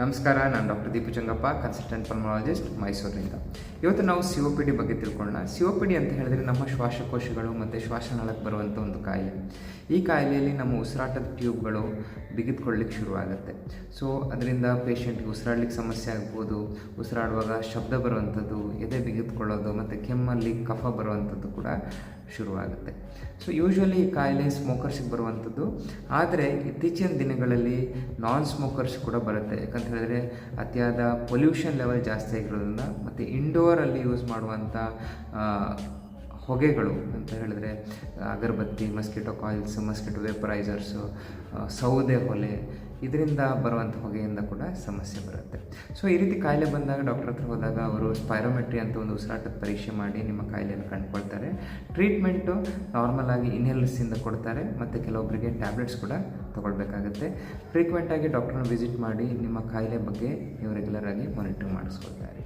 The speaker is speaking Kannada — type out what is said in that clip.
ನಮಸ್ಕಾರ ನಾನು doctor Deepu Changappa consultant pulmonologist ಮೈಸೂರಿನಿಂದ. ಇವತ್ತು ನಾವು ಸಿ ಒ ಪಿ ಡಿ ಬಗ್ಗೆ ತಿಳ್ಕೊಳ್ಳೋಣ. ಸಿ ಒ ಪಿ ಡಿ ಅಂತ ಹೇಳಿದ್ರೆ ನಮ್ಮ ಶ್ವಾಸಕೋಶಗಳು ಮತ್ತು ಶ್ವಾಸನಾಳಕ್ಕೆ ಬರುವಂಥ ಒಂದು ಕಾಯಿಲೆ. ಈ ಕಾಯಿಲೆಯಲ್ಲಿ ನಮ್ಮ ಉಸಿರಾಟದ ಟ್ಯೂಬ್ಗಳು ಬಿಗಿದ್ಕೊಳ್ಳಿಕ್ಕೆ ಶುರುವಾಗುತ್ತೆ. ಸೊ ಅದರಿಂದ ಪೇಷಂಟ್ಗೆ ಉಸಿರಾಡ್ಲಿಕ್ಕೆ ಸಮಸ್ಯೆ ಆಗ್ಬೋದು. ಉಸಿರಾಡುವಾಗ ಶಬ್ದ ಬರುವಂಥದ್ದು ಎದೆ ಬಿಗಿದ್ಕೊಳ್ಳೋದು ಮತ್ತು ಕೆಮ್ಮಲ್ಲಿ ಕಫ ಬರುವಂಥದ್ದು ಕೂಡ ಶುರುವಾಗುತ್ತೆ. ಸೊ ಯೂಶ್ವಲಿ ಈ ಕಾಯಿಲೆ ಸ್ಮೋಕರ್ಸ್ಗೆ ಬರುವಂಥದ್ದು ಆದರೆ ಇತ್ತೀಚಿನ ದಿನಗಳಲ್ಲಿ ನಾನ್ ಸ್ಮೋಕರ್ಸ್ ಕೂಡ ಬರುತ್ತೆ. ಯಾಕಂತ ಹೇಳಿದ್ರೆ ಅತಿಯಾದ ಪೊಲ್ಯೂಷನ್ ಲೆವೆಲ್ ಜಾಸ್ತಿ ಆಗಿರೋದ್ರಿಂದ ಮತ್ತು ಇಂಡೋರಲ್ಲಿ ಯೂಸ್ ಮಾಡುವಂಥ ಹೊಗೆಗಳು ಅಂತ ಹೇಳಿದ್ರೆ, agarbatti mosquito coils mosquito vaporizers ಸೌದೆ ಹೊಲೆ, ಇದರಿಂದ ಬರುವಂಥ ಹೊಗೆಯಿಂದ ಕೂಡ ಸಮಸ್ಯೆ ಬರುತ್ತೆ. ಸೊ ಈ ರೀತಿ ಕಾಯಿಲೆ ಬಂದಾಗ ಡಾಕ್ಟರ್ ಹತ್ರ ಹೋದಾಗ ಅವರು ಸ್ಪೈರೋಮೆಟ್ರಿ ಅಂತ ಒಂದು ಉಸಿರಾಟದ ಪರೀಕ್ಷೆ ಮಾಡಿ ನಿಮ್ಮ ಕಾಯಿಲೆಯನ್ನು ಕಂಡುಕೊಳ್ತಾರೆ. ಟ್ರೀಟ್ಮೆಂಟು ನಾರ್ಮಲ್ ಆಗಿ ಕೊಡ್ತಾರೆ ಮತ್ತು ಕೆಲವೊಬ್ಬರಿಗೆ ಟ್ಯಾಬ್ಲೆಟ್ಸ್ ಕೂಡ ತೊಗೊಳ್ಬೇಕಾಗುತ್ತೆ. ಫ್ರೀಕ್ವೆಂಟಾಗಿ ಡಾಕ್ಟ್ರನ್ನ ವಿಸಿಟ್ ಮಾಡಿ ನಿಮ್ಮ ಕಾಯಿಲೆ ಬಗ್ಗೆ ನೀವು ರೆಗ್ಯುಲರ್ ಆಗಿ ಮಾನಿಟರ್ ಮಾಡಿಸ್ಕೊಳ್ತಾರೆ.